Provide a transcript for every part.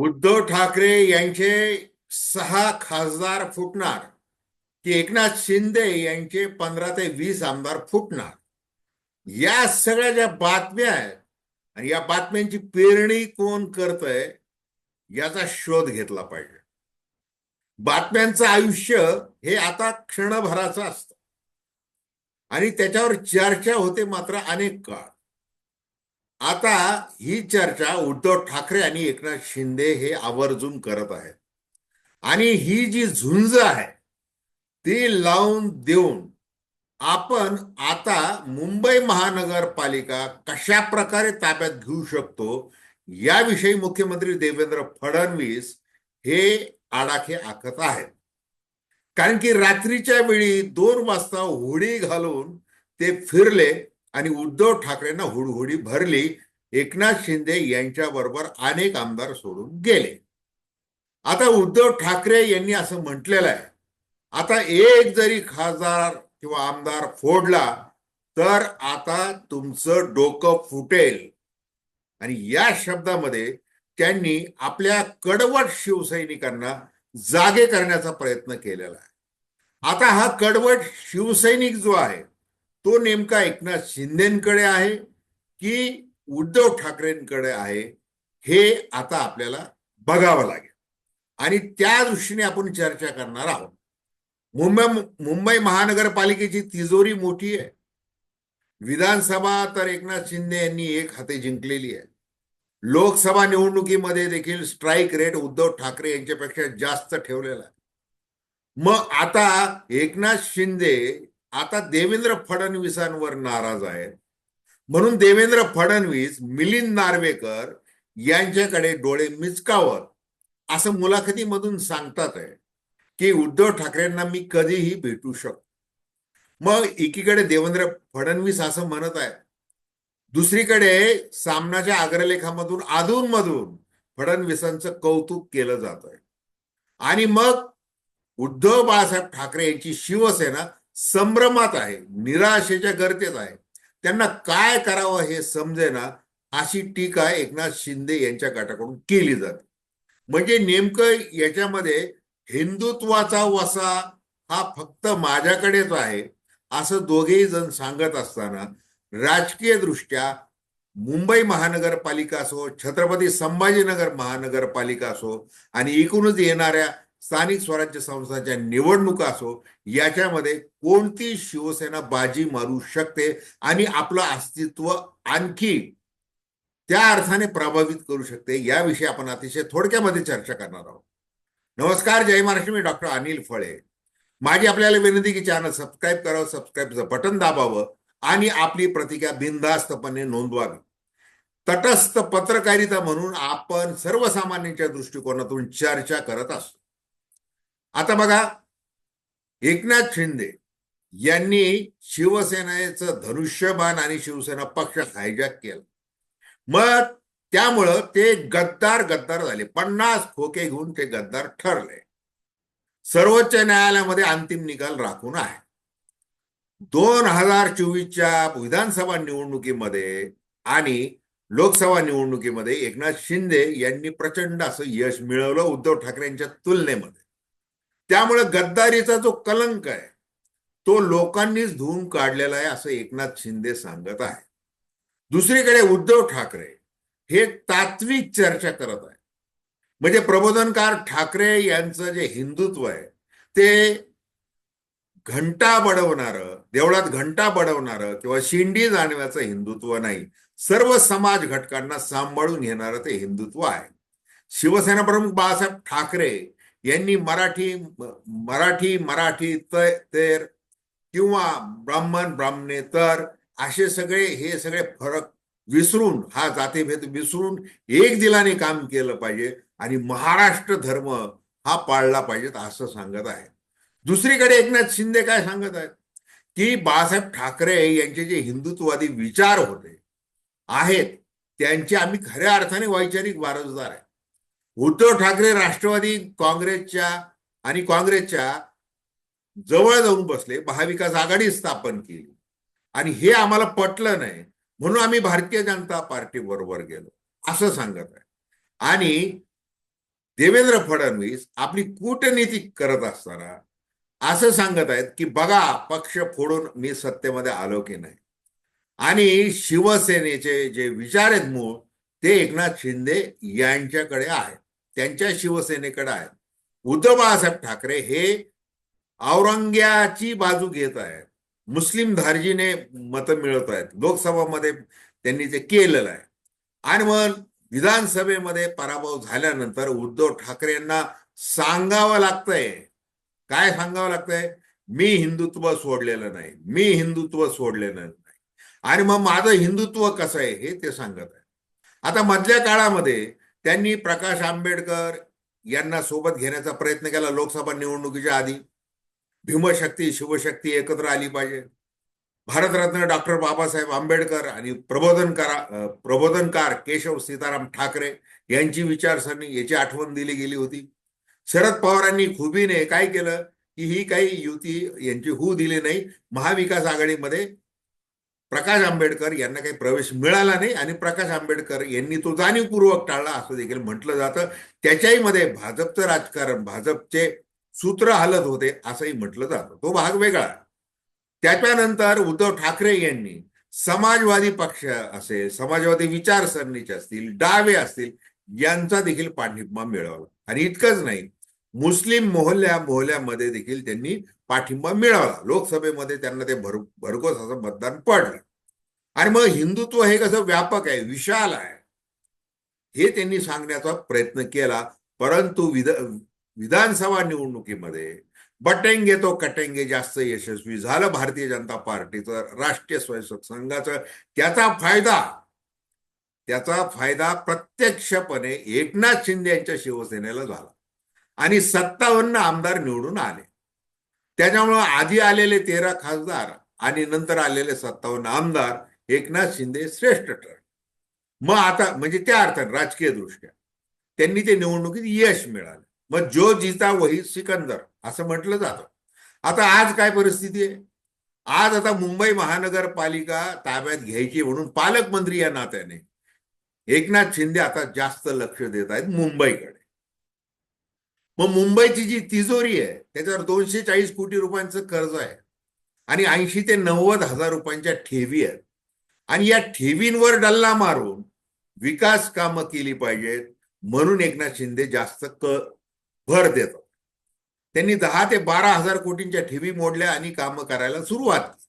उद्धव ठाकरे यांचे सहा खासदार फुटणार की एकनाथ शिंदे यांचे पंधरा ते वीस आमदार फुटणार. या सगळ्या ज्या बातम्या आहेत आणि या बातम्यांची पेरणी कोण करतय याचा शोध घेतला पाहिजे. बातम्यांचं आयुष्य हे आता क्षणभराचं असतं. आणि त्याच्यावर चर्चा होते मात्र अनेक काळ. आता ही चर्चा उद्धव ठाकरे आणि एकनाथ शिंदे हे आवर्जून करत आहेत. आणि ही जी झुंज आहे ती लावून देऊन आपण आता मुंबई महानगरपालिका कशा प्रकारे ताब्यात घेऊ शकतो याविषयी मुख्यमंत्री देवेंद्र फडणवीस हे आडाखे आखत आहेत. कारण की रात्रीच्या वेळी दोन वाजता होडी घालून ते फिरले आणि उद्धव ठाकरेंना हुडहुडी भरली. एकनाथ शिंदे यांच्या बरोबर अनेक आमदार सोडून गेले. आता उद्धव ठाकरे यांनी असं म्हटलेलं आहे. आता एक जरी खासदार किंवा आमदार फोडला तर आता तुमचं डोकं फुटेल. आणि या शब्दामध्ये त्यांनी आपल्या कडवट शिवसैनिकांना जागे करण्याचा प्रयत्न केलेला आहे. आता हा कडवट शिवसैनिक जो आहे तो नेमका एकनाथ शिंदेकडे आहे की उद्धव ठाकरेंकडे आहे हे आता आपल्याला बघावं लागेल. आणि त्या दृष्टीने आपण चर्चा करणार आहोत. मुंबई मुंबई महानगरपालिकेची तिजोरी मोठी आहे. विधानसभा तर एकनाथ शिंदे यांनी एक हाते जिंकलेली आहे. लोकसभा निवडणुकीमध्ये देखील स्ट्राईक रेट उद्धव ठाकरे यांच्यापेक्षा जास्त ठेवलेला आहे. मग आता एकनाथ शिंदे आता देवेंद्र फडणवीसांवर नाराज आहेत. म्हणून देवेंद्र फडणवीस मिलिंद नार्वेकर यांच्याकडे डोळे मिचकावत असं मुलाखतीमधून सांगतात आहे की उद्धव ठाकरेंना मी कधीही भेटू शकतो. मग एकीकडे देवेंद्र फडणवीस असं म्हणत आहे दुसरीकडे सामनाच्या अग्रलेखामधून अधून मधून फडणवीसांचं कौतुक केलं जात आहे आणि मग उद्धव बाळासाहेब ठाकरे यांची शिवसेना संभ्रमात आहे निराशेच्या गर्तेत आहे. त्यांना काय करावं हे समजेना अशी टीका एकनाथ शिंदे यांच्या गटाकडून केली जाते. म्हणजे नेमकं याच्यामध्ये हिंदुत्वाचा वसा हा फक्त माझ्याकडेच आहे असं दोघेही जण सांगत असताना राजकीय दृष्ट्या मुंबई महानगरपालिका असो छत्रपती संभाजीनगर महानगरपालिका असो आणि एकूणच येणाऱ्या स्थानिक स्वराज्य संस्थांच्या निवडणुका असो याच्यामध्ये कोणती शिवसेना बाजी मारू शकते आणि आपलं अस्तित्व आणखी त्या अर्थाने प्रभावित करू शकते याविषयी आपण अतिशय थोडक्यामध्ये चर्चा करणार आहोत. नमस्कार जय महाराष्ट्र मी डॉक्टर अनिल फळे. माझी आपल्याला विनंती की चॅनल सबस्क्राईब करावं सबस्क्राईबचं बटन दाबावं आणि आपली प्रतिक्रिया बिनधास्तपणे नोंदवावी. तटस्थ पत्रकारिता म्हणून आपण सर्वसामान्यांच्या दृष्टिकोनातून चर्चा करत असतो. आता बघा एकनाथ शिंदे यांनी शिवसेनेचं धनुष्यबाण आणि शिवसेना पक्ष हायजॅक केला. मग त्यामुळं ते गद्दार गद्दार झाले. पन्नास खोके घेऊन ते गद्दार ठरले. सर्वोच्च न्यायालयामध्ये अंतिम निकाल राखून आहे. दोन हजार चोवीसच्या विधानसभा निवडणुकीमध्ये आणि लोकसभा निवडणुकीमध्ये एकनाथ शिंदे यांनी प्रचंड असं यश मिळवलं उद्धव ठाकरेंच्या तुलनेमध्ये. त्यामुळे गद्दारीचा जो कलंक आहे तो लोकांनीच धुवून काढलेला आहे असं एकनाथ शिंदे सांगत आहे दुसरीकडे उद्धव ठाकरे हे तात्विक चर्चा करत आहे म्हणजे प्रबोधनकार ठाकरे यांचं जे हिंदुत्व आहे ते घंटा बडवणारं देवळात घंटा बडवणारं किंवा शिंडी जाणव्याचं हिंदुत्व नाही सर्व समाज घटकांना सांभाळून घेणारं ते हिंदुत्व आहे. शिवसेना प्रमुख बाळासाहेब ठाकरे यांनी मराठी मराठी मराठी तेर किंवा ब्राह्मण ब्राह्मणे तर असे सगळे हे सगळे फरक विसरून हा जातीभेद विसरून एक दिलाने काम केलं पाहिजे आणि महाराष्ट्र धर्म हा पाळला पाहिजे असं सांगत आहे. दुसरीकडे एकनाथ शिंदे काय सांगत आहेत? की बाळासाहेब ठाकरे यांचे जे हिंदुत्ववादी विचार होते आहेत त्यांचे आम्ही खऱ्या अर्थाने वैचारिक वारसदार आहे. उद्धव ठाकरे राष्ट्रवादी काँग्रेसच्या आणि काँग्रेसच्या जवळ जाऊन बसले महाविकास आघाडी स्थापन केली. आणि हे आम्हाला पटलं नाही म्हणून आम्ही भारतीय जनता पार्टी बरोबर गेलो. असं सांगत आहे. आणि देवेंद्र फडणवीस आपली कूटनीती करत असताना असं सांगत आहेत की बघा पक्ष फोडून मी सत्तेमध्ये आलो की नाही. आणि शिवसेनेचे जे विचार आहेत मूळ ते एकनाथ शिंदे यांच्याकडे आहेत. त्यांच्या शिवसेनेकडे आहेत. उद्धव बाळासाहेब ठाकरे हे औरंग्याची बाजू घेत आहेत. मुस्लिम धार्जीने मतं मिळवत आहेत. लोकसभामध्ये त्यांनी ते केलेलं आहे. आणि मग विधानसभेमध्ये पराभव झाल्यानंतर उद्धव ठाकरे यांना सांगावं लागतंय. काय सांगावं लागतंय? मी हिंदुत्व सोडलेलं नाही. मी हिंदुत्व सोडलेलं नाही. आणि मग माझं हिंदुत्व कसं आहे हे ते सांगत आहे आता मधल्या काळामध्ये त्यांनी प्रकाश आंबेडकर यांना सोबत घेण्याचा प्रयत्न केला लोकसभा निवडणुकीच्या आधी. भीमशक्ती शिवशक्ती एकत्र आली पाहिजे. भारतरत्न डॉक्टर बाबासाहेब आंबेडकर आणि प्रबोधनकार प्रबोधनकार केशव सीताराम ठाकरे यांची विचारसरणी याची आठवण दिली गेली होती. शरद पवारांनी खुबीने काय केलं की ही काही युती यांची होऊ दिली नाही. महाविकास आघाडीमध्ये प्रकाश आंबेडकर यांना काही प्रवेश मिळाला नाही आणि प्रकाश आंबेडकर यांनी तो जाणीवपूर्वक टाळला असं देखील म्हटलं जातं. त्याच्याही मध्ये भाजपचं राजकारण भाजपचे सूत्र हलत होते असंही म्हटलं जातं. तो भाग वेगळा त्याच्यानंतर उद्धव ठाकरे यांनी समाजवादी पक्ष असेल समाजवादी विचारसरणीचे असतील डावे असतील यांचा देखील पाठिंबा मिळवला आणि इतकंच नाही मुस्लिम मोहल्ल्या मोहल्ल्यामध्ये देखील त्यांनी पाठिंबा मिळवला लोकसभेमध्ये त्यांना ते भर भरघोस असं मतदान पडलं. आणि मग हिंदुत्व हे कसं व्यापक आहे विशाल आहे. हे त्यांनी सांगण्याचा प्रयत्न केला. परंतु विध विधानसभा निवडणुकीमध्ये बटेंगे तो कटेंगे जास्त यशस्वी झालं. भारतीय जनता पार्टीचं राष्ट्रीय स्वयंसेवक संघाचं. त्याचा फायदा त्याचा फायदा प्रत्यक्षपणे एकनाथ शिंदे यांच्या शिवसेनेला झाला. आणि सत्तावन्न आमदार निवडून आले. त्याच्यामुळं आधी आलेले तेरा खासदार आणि नंतर आलेले सत्तावन्न आमदार एकनाथ शिंदे श्रेष्ठ ठरले. मग आता म्हणजे त्या अर्थाने राजकीय दृष्ट्या त्यांनी ते निवडणुकीत यश मिळालं. मग जो जिता वही सिकंदर असं म्हटलं जातं. आता आज काय परिस्थिती आहे? आज आता मुंबई महानगरपालिका ताब्यात घ्यायची म्हणून पालकमंत्री या नात्याने एकनाथ शिंदे आता जास्त लक्ष देत आहेत मुंबईकडे. मग मुंबईची जी तिजोरी आहे त्याच्यावर दोनशे चाळीस कोटी रुपयांचं कर्ज आहे. आणि ऐंशी ते नव्वद हजार रुपयांच्या ठेवी आहेत. आणि या ठेवींवर डल्ला मारून विकास कामं केली पाहिजेत म्हणून एकनाथ शिंदे जास्त क भर देतात. त्यांनी दहा ते बारा हजार कोटींच्या ठेवी मोडल्या आणि कामं करायला सुरुवात केली.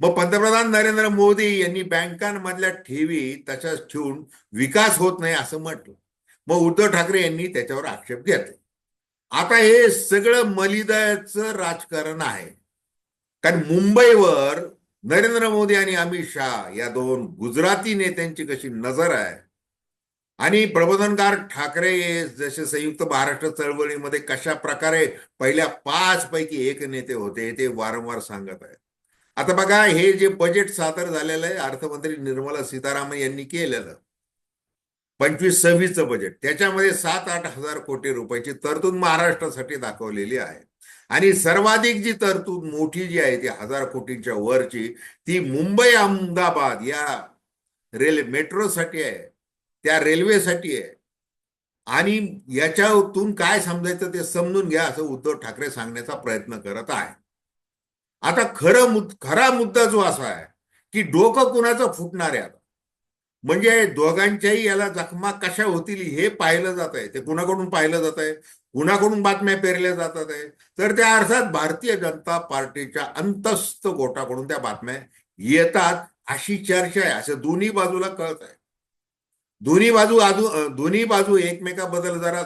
मग पंतप्रधान नरेंद्र मोदी यांनी बँकांमधल्या ठेवी तशाच ठेवून विकास होत नाही असं म्हटलं. मग उद्धव ठाकरे यांनी त्याच्यावर आक्षेप घेतला. आता हे सगळं मलिदाचं राजकारण आहे. कारण मुंबईवर नरेंद्र मोदी आणि अमित शहा या दोन गुजराती नेत्यांची कशी नजर आहे आणि प्रबोधनकार ठाकरे जसे संयुक्त महाराष्ट्र चळवळीमध्ये कशा प्रकारे पहिल्या पाच पैकी एक नेते होते ते वारंवार सांगत आहेत. आता बघा हे जे बजेट सादर झालेलं आहे अर्थमंत्री निर्मला सीतारामन यांनी केलेलं पंचवीस सव्वीसचं बजेट त्याच्यामध्ये सात आठ हजार कोटी रुपयाची तरतूद महाराष्ट्रासाठी दाखवलेली आहे. आणि सर्वाधिक जी तरतूद मोठी जी आहे ती हजार कोटींच्या वरची ती मुंबई अहमदाबाद या रेल मेट्रोसाठी आहे त्या रेल्वेसाठी आहे. आणि याच्यातून काय समजायचं ते समजून घ्या असं उद्धव ठाकरे सांगण्याचा प्रयत्न करत आहे. आता खरं मुद खरा मुद्दा जो असा आहे की डोकं कुणाचं फुटणार आहे आता? म्हणजे दोघांच्याही याला जखमा कशा होतील हे पाहिलं जात आहे. ते कुणाकडून पाहिलं जात आहे? कुणाकडून बातम्या पेरल्या जातात आहे? तर त्या अर्थात भारतीय जनता पार्टीच्या अंतस्थ गोटाकडून त्या बातम्या येतात अशी चर्चा आहे. असं दोन्ही बाजूला कळत आहे. दोन्ही बाजू आजू दोन्ही बाजू एकमेकाबद्दल जरा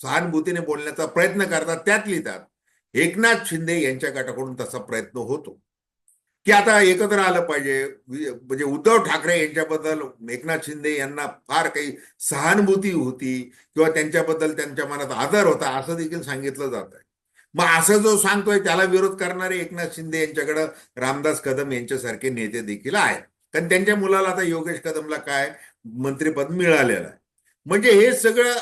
सहानुभूतीने बोलण्याचा प्रयत्न करतात त्यात लिहितात एकनाथ शिंदे यांच्या गटाकडून तसा प्रयत्न होतो. की आता एकत्र आलं पाहिजे. म्हणजे उद्धव ठाकरे यांच्याबद्दल एकनाथ शिंदे यांना फार काही सहानुभूती होती किंवा त्यांच्याबद्दल त्यांच्या मनात आदर होता असं देखील सांगितलं जात आहे. मग असं जो सांगतोय त्याला विरोध करणारे एकनाथ शिंदे यांच्याकडं रामदास कदम यांच्यासारखे नेते देखील आहेत. कारण त्यांच्या मुलाला आता योगेश कदमला काय मंत्रीपद मिळालेलं आहे. म्हणजे हे सगळं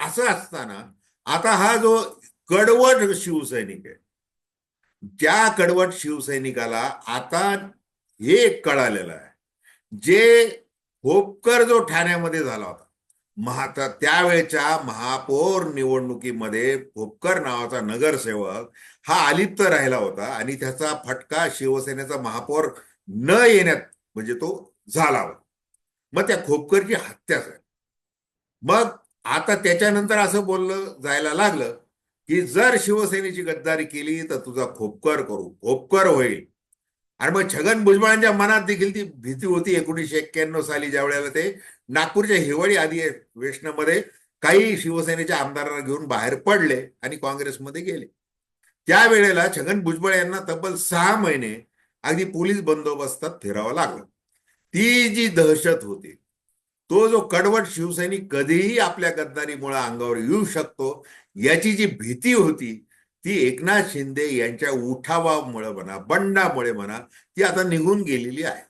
असं असताना आता हा जो कडवट शिवसैनिक आहे त्या कडवट शिवसैनिकाला आता हे कळालेलं आहे. जे होपकर जो ठाण्यामध्ये झाला होता महा त्यावेळेच्या महापौर निवडणुकीमध्ये भोपकर नावाचा नगरसेवक हा अलिप्त राहिला होता आणि त्याचा फटका शिवसेनेचा महापौर न येण्यात म्हणजे तो झाला होता. मग त्या खोपकरची हत्या झाली मग आता त्याच्यानंतर असं बोललं जायला लागलं की जर शिवसेनेची गद्दारी केली तर तुझा खोपकर करू खोपकर होईल. आणि मग छगन भुजबळांच्या मनात देखील ती भीती होती एकोणीसशे एक्क्याण्णव साली ज्या वेळेला ते नागपूरच्या हिवाळी अधिवेशनामध्ये काही शिवसेनेच्या आमदारांना घेऊन बाहेर पडले आणि काँग्रेसमध्ये गेले. त्यावेळेला छगन भुजबळ यांना तब्बल सहा महिने अगदी पोलीस बंदोबस्तात फिरावं लागलं. ती जी दहशत होती तो जो कडवट शिवसैनिक कधीही आपल्या गद्दारीमुळे अंगावर येऊ शकतो याची जी भीती होती ती एकनाथ शिंदे यांच्या उठावामुळे म्हणा बंडामुळे म्हणा ती आता निघून गेलेली आहे.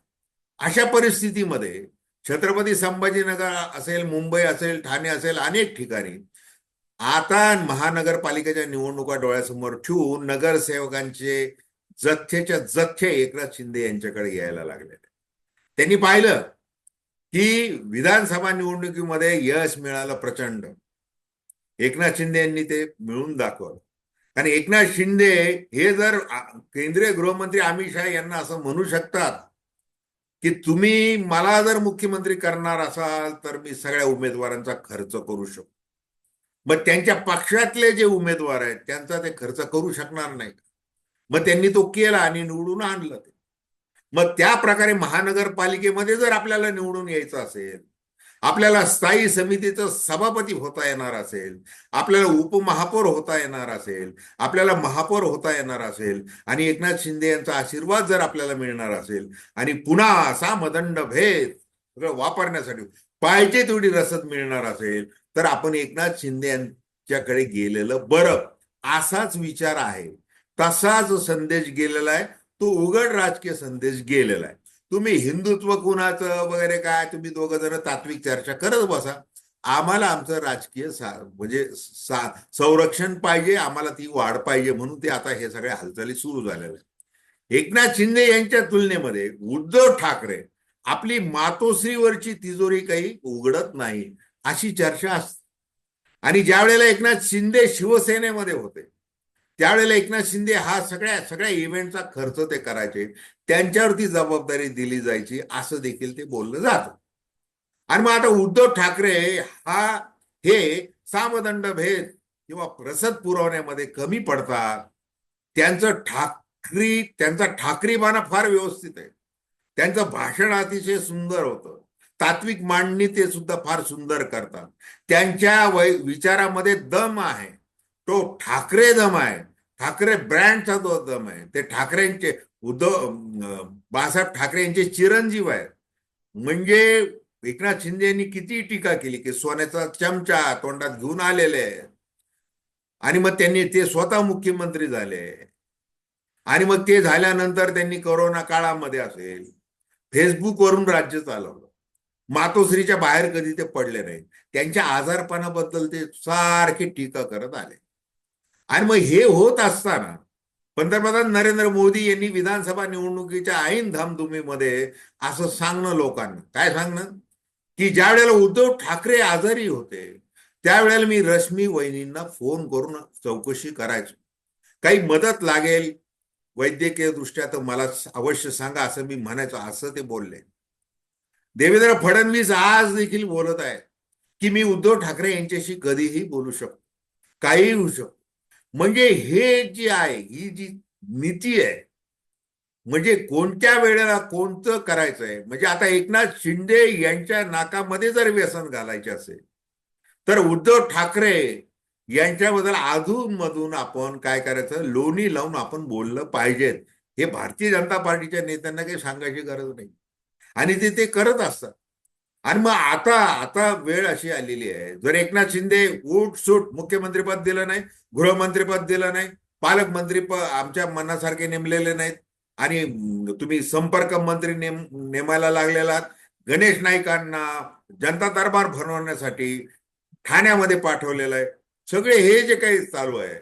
अशा परिस्थितीमध्ये छत्रपती संभाजीनगर असेल मुंबई असेल ठाणे असेल अनेक ठिकाणी आता महानगरपालिकेच्या निवडणुका डोळ्यासमोर ठेवून नगरसेवकांचे जथ्थेच्या जथ्थे एकनाथ शिंदे यांच्याकडे यायला लागले त्यांनी पाहिलं की विधानसभा निवडणुकीमध्ये यश मिळालं प्रचंड. एकनाथ शिंदे यांनी ते मिळून दाखवलं. कारण एकनाथ शिंदे हे जर केंद्रीय गृहमंत्री अमित शहा यांना असं म्हणू शकतात की तुम्ही मला जर मुख्यमंत्री करणार असाल तर मी सगळ्या उमेदवारांचा खर्च करू शकतो. मग त्यांच्या पक्षातले जे उमेदवार आहेत त्यांचा ते खर्च करू शकणार नाही. मग त्यांनी तो केला आणि निवडून आणलं ते. मग त्या प्रकारे महानगरपालिकेमध्ये जर आपल्याला निवडून यायचं असेल आपल्याला स्थायी समितीचं सभापती होता येणार असेल आपल्याला उपमहापौर होता येणार असेल आपल्याला महापौर होता येणार असेल आणि एकनाथ शिंदे यांचा आशीर्वाद जर आपल्याला मिळणार असेल आणि पुन्हा असा मदंड भेद वापरण्यासाठी पाहिजे तेवढी रसद मिळणार असेल तर आपण एकनाथ शिंदे यांच्याकडे गेलेलं बरं. असाच विचार आहे. तसाच संदेश गेलेला आहे. तो उघड राजकीय संदेश गेलेला आहे. तुम्ही हिंदुत्व कुणाचं वगैरे काय तुम्ही दोघं जण तात्विक चर्चा करत बसा. आम्हाला आमचं राजकीय म्हणजे संरक्षण पाहिजे आम्हाला ती वाढ पाहिजे म्हणून ते आता हे सगळ्या हालचाली सुरू झालेल्या आहेत. एकनाथ शिंदे यांच्या तुलनेमध्ये उद्धव ठाकरे आपली मातोश्रीवरची तिजोरी काही उघडत नाही अशी चर्चा असते. आणि ज्या वेळेला एकनाथ शिंदे शिवसेनेमध्ये होते त्यावेळेला एकनाथ शिंदे हा सगळ्या सगळ्या इव्हेंटचा खर्च ते करायचे. त्यांच्यावरती जबाबदारी दिली जायची असं देखील ते बोललं जात. आणि मग आता उद्धव ठाकरे हा हे सामदंड भेद किंवा प्रसद पुरवण्यामध्ये कमी पडतात. त्यांचं ठाकरी त्यांचा ठाकरीपणा फार व्यवस्थित आहे. त्यांचं भाषण अतिशय सुंदर होतं. तात्विक मांडणी ते सुद्धा फार सुंदर करतात. त्यांच्या वै विचारामध्ये दम आहे. तो ठाकरे दम आहे. ठाकरे ब्रँडचा तो दम आहे. ते ठाकरेंचे उद्धव बाळासाहेब ठाकरे यांचे चिरंजीव आहेत. म्हणजे एकनाथ शिंदे यांनी किती टीका केली की सोन्याचा चमचा तोंडात घेऊन आलेले आणि मग त्यांनी ते स्वतः मुख्यमंत्री झाले. आणि मग ते झाल्यानंतर त्यांनी करोना काळामध्ये असेल फेसबुकवरून राज्य चालवलं. मातोश्रीच्या बाहेर कधी ते पडले नाही त्यांच्या आजारपणाबद्दल ते सारखी टीका करत आले. आणि मग हे होत असताना पंतप्रधान नरेंद्र मोदी यांनी विधानसभा निवडणुकीच्या ऐन धामधुमीमध्ये असं सांगणं लोकांना. काय सांगणं? की ज्या वेळेला उद्धव ठाकरे आजारी होते त्यावेळेला मी रश्मी वहिनींना फोन करून चौकशी करायचो. काही मदत लागेल? वैद्यकीय दृष्ट्या तर मला अवश्य सांगा असं मी म्हणायचो असं ते बोलले. देवेंद्र फडणवीस आज देखील बोलत आहेत की मी उद्धव ठाकरे यांच्याशी कधीही बोलू शकतो काहीही होऊ शकतो. म्हणजे हे जे आहे ही जी नीती आहे म्हणजे कोणत्या वेळेला कोणतं करायचं आहे म्हणजे आता एकनाथ शिंदे यांच्या नाकामध्ये जर व्यसन घालायचे असेल तर उद्धव ठाकरे यांच्याबद्दल अधून मधून आपण काय करायचं? लोणी लावून आपण बोललं पाहिजेत. हे भारतीय जनता पार्टीच्या नेत्यांना काही सांगायची गरज नाही. आणि ते ते करत असतात. आणि मग आता आता वेळ अशी आलेली आहे. जर एकनाथ शिंदे उठ सूट मुख्यमंत्रीपद दिलं नाही गृहमंत्रीपद दिलं नाही पालकमंत्री आमच्या मनासारखे नेमलेले नाहीत आणि तुम्ही संपर्क मंत्री नेम नेमायला लागलेला गणेश नाईकांना जनता दरबार भरवण्यासाठी ठाण्यामध्ये पाठवलेलं आहे. सगळे हे जे काही चालू आहे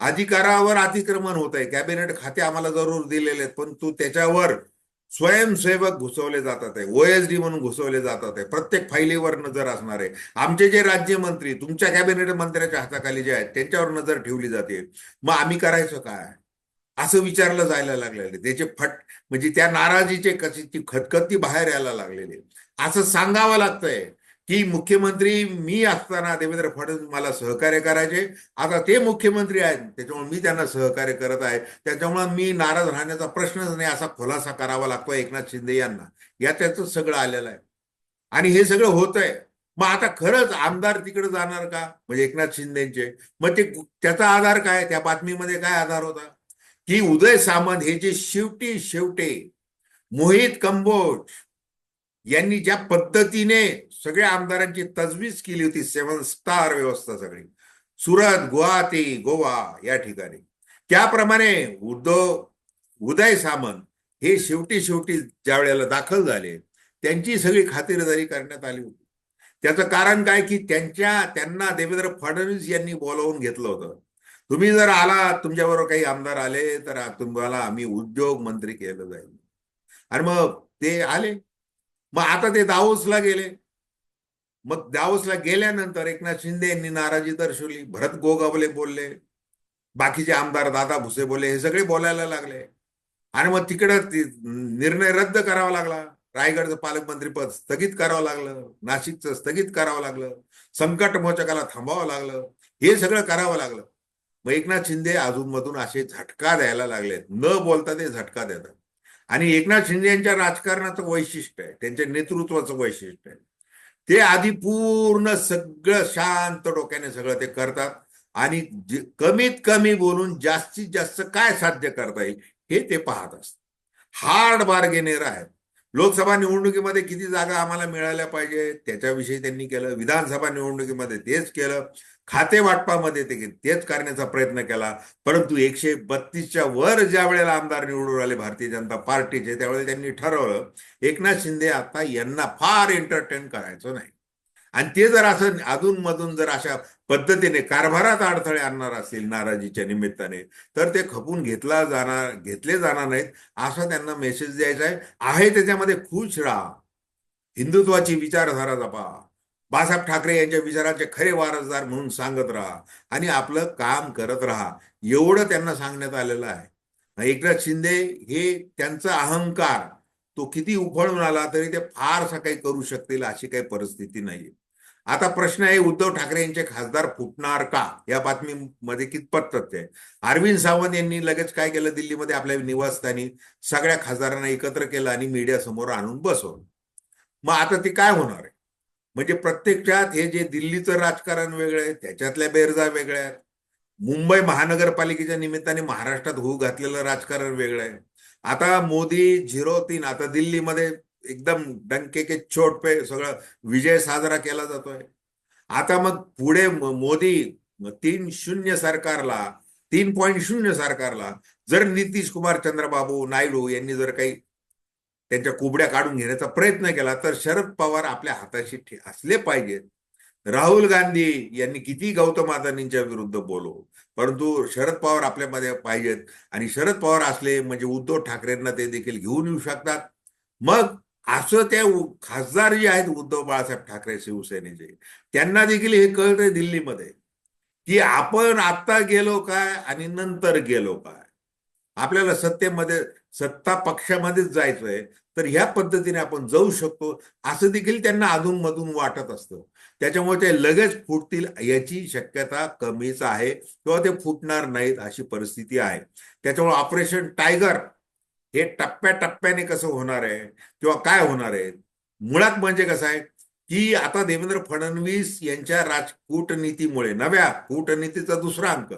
अधिकारावर अतिक्रमण होत आहे कॅबिनेट खाते आम्हाला जरूर दिलेले आहेत पण तू त्याच्यावर स्वयंसेवक घुसवले जातात आहे. ओएसडी म्हणून घुसवले जातात आहे. प्रत्येक फाईलीवर नजर असणार आहे. आमचे जे राज्यमंत्री तुमच्या कॅबिनेट मंत्र्याच्या हाताखाली जे आहेत त्यांच्यावर नजर ठेवली जाते. मग आम्ही करायचं काय असं विचारलं जायला लागलेलं त्याचे फट म्हणजे त्या नाराजीचे कशी ती खतखती बाहेर यायला लागलेली असं सांगावं लागतंय. की मुख्यमंत्री मी असताना देवेंद्र फडणवीस मला सहकार्य करायचे. आता ते मुख्यमंत्री आहेत त्याच्यामुळे मी त्यांना सहकार्य करत आहे. त्याच्यामुळे मी नाराज राहण्याचा प्रश्नच नाही असा खुलासा करावा लागतो एकनाथ शिंदे यांना. या त्याचं सगळं आलेलं आहे. आणि हे सगळं होत आहे मग आता खरंच आमदार तिकडे जाणार का? म्हणजे एकनाथ शिंदेचे. मग ते त्याचा आधार काय? त्या बातमीमध्ये काय आधार होता? की उदय सामंत हे जे शेवटी शेवटे मोहित कंबोज यांनी ज्या पद्धतीने सगळ्या आमदारांची तजवीज केली होती सेवन स्टार व्यवस्था सगळी सुरत गुवाहाटी गोवा या ठिकाणी. त्याप्रमाणे उद्धव उदय सामंत हे शेवटी शेवटी ज्या वेळेला दाखल झाले त्यांची सगळी खातिरदारी करण्यात आली होती. त्याचं कारण काय की त्यांच्या त्यांना देवेंद्र फडणवीस यांनी बोलावून घेतलं होतं. तुम्ही जर आला तुमच्याबरोबर काही आमदार आले तर तुम्हाला आम्ही उद्योग मंत्री केलं जाईल. आणि मग ते आले. मग आता ते दावोसला गेले. मग दावोसला गेल्यानंतर एकनाथ शिंदे यांनी नाराजी दर्शवली भरत गोगावले बोलले बाकीचे आमदार दादा भुसे बोलले हे सगळे बोलायला लागले. आणि मग तिकडं निर्णय रद्द करावा लागला. रायगडचं पालकमंत्रीपद स्थगित करावं लागलं. नाशिकचं स्थगित करावं लागलं. संकट मोचकाला थांबावं लागलं. हे सगळं करावं लागलं. मग एकनाथ शिंदे अजूनमधून असे झटका द्यायला लागलेत. न बोलता ते झटका देतात. आणि एकनाथ शिंदे यांच्या राजकारणाचं वैशिष्ट्य आहे त्यांच्या नेतृत्वाचं वैशिष्ट्य आहे. ते आधी पूर्ण सगळं शांत डोक्याने सगळं ते करतात आणि कमीत कमी बोलून जास्तीत जास्त काय साध्य करता येईल हे ते पाहत असतात. हार्ड बार्गेनेर आहेत. लोकसभा निवडणुकीमध्ये किती जागा आम्हाला मिळाल्या पाहिजे त्याच्याविषयी त्यांनी केलं विधानसभा निवडणुकीमध्ये तेच केलं खाते वाटपामध्ये ते तेच करण्याचा प्रयत्न केला. परंतु एकशे बत्तीसच्या वर ज्या वेळेला आमदार निवडून आले भारतीय जनता पार्टीचे त्यावेळेला त्यांनी ठरवलं एकनाथ शिंदे आता यांना फार एंटरटेन करायचं नाही. आणि ते जर असं अधूनमधून जर अशा पद्धतीने कारभारात अडथळे आणणार असतील नाराजीच्या निमित्ताने तर ते खपून घेतला जाणार घेतले जाणार नाहीत असा त्यांना मेसेज द्यायचा आहे. आहे त्याच्यामध्ये खुश राहा. हिंदुत्वाची विचारधारा जपा. बाळासाहेब ठाकरे यांच्या विचाराचे खरे वारसदार म्हणून सांगत राहा आणि आपलं काम करत राहा. एवढं त्यांना सांगण्यात आलेलं आहे. एकनाथ शिंदे हे त्यांचा अहंकार तो किती उफळून आला तरी ते फारसा काही करू शकतील अशी काही परिस्थिती नाहीये. आता प्रश्न आहे उद्धव ठाकरे यांचे खासदार फुटणार का? या बातमीमध्ये कितपत तथ्य आहे अरविंद सावंत यांनी लगेच काय केलं? दिल्लीमध्ये आपल्या निवासस्थानी सगळ्या खासदारांना एकत्र केलं आणि मीडिया समोर आणून बसवलं. मग आता ते काय होणार आहे? म्हणजे प्रत्यक्षात हे जे दिल्लीचं राजकारण वेगळं आहे त्याच्यातल्या बेरजा वेगळ्या आहेत. मुंबई महानगरपालिकेच्या निमित्ताने महाराष्ट्रात होऊ घातलेलं राजकारण वेगळं आहे. आता मोदी झिरो तीन आता दिल्लीमध्ये एकदम डंके के छोट पे सगळं विजय साजरा केला जातोय. आता मग पुढे मोदी तीन शून्य सरकारला तीन पॉईंट शून्य सरकारला जर नितीश कुमार चंद्रबाबू नायडू यांनी जर काही त्यांच्या कुबड्या काढून घेण्याचा प्रयत्न केला तर शरद पवार आपल्या हाताशी असले पाहिजेत. राहुल गांधी यांनी किती गौतम अदानींच्या विरुद्ध बोलो परंतु शरद पवार आपल्यामध्ये पाहिजेत आणि शरद पवार असले म्हणजे उद्धव ठाकरेंना ते देखील घेऊन येऊ शकतात. मग असं त्या खासदार जे आहेत उद्धव बाळासाहेब ठाकरे शिवसेनेचे त्यांना देखील हे कळतंय दिल्लीमध्ये की आपण आता गेलो काय आणि नंतर गेलो काय? आपल्याला सत्तेमध्ये सत्ता पक्षामध्येच जायचंय. तर ह्या पद्धतीने आपण जाऊ शकतो. असं देखील त्यांना अधूनमधून वाटत असतं. त्याच्यामुळे ते लगेच फुटतील याची शक्यता कमीच आहे किंवा ते फुटणार नाहीत अशी परिस्थिती आहे. त्याच्यामुळे ऑपरेशन टायगर हे टप्प्याटप्प्याने कसं होणार आहे किंवा काय होणार आहे? मुळात म्हणजे कसं आहे की आता देवेंद्र फडणवीस यांच्या राज कूटनीतीमुळे नव्या कूटनीतीचा दुसरा अंक.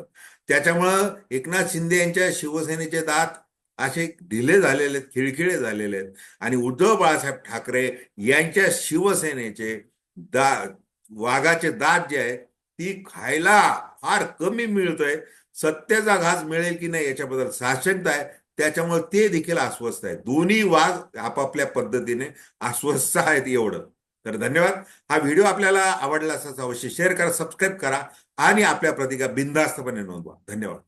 त्याच्यामुळं एकनाथ शिंदे यांच्या शिवसेनेचे दात असे ढिले झालेले आहेत खिळखिळे झालेले आहेत. आणि उद्धव बाळासाहेब ठाकरे यांच्या शिवसेनेचे दा वाघाचे दात जे आहे ती खायला फार कमी मिळतोय. सत्तेचा घास मिळेल की नाही याच्याबद्दल साशंकता आहे. त्याच्यामुळे ते देखील अस्वस्थ आहे दोन्ही वाघ आपापल्या पद्धतीने अस्वस्थ आहेत एवढं. तर धन्यवाद. हा व्हिडिओ आपल्याला आवडला असाच अवश्य शेअर करा सबस्क्राईब करा आणि आपल्या प्रतिका बिंदास्तपणे नोंदवा. धन्यवाद.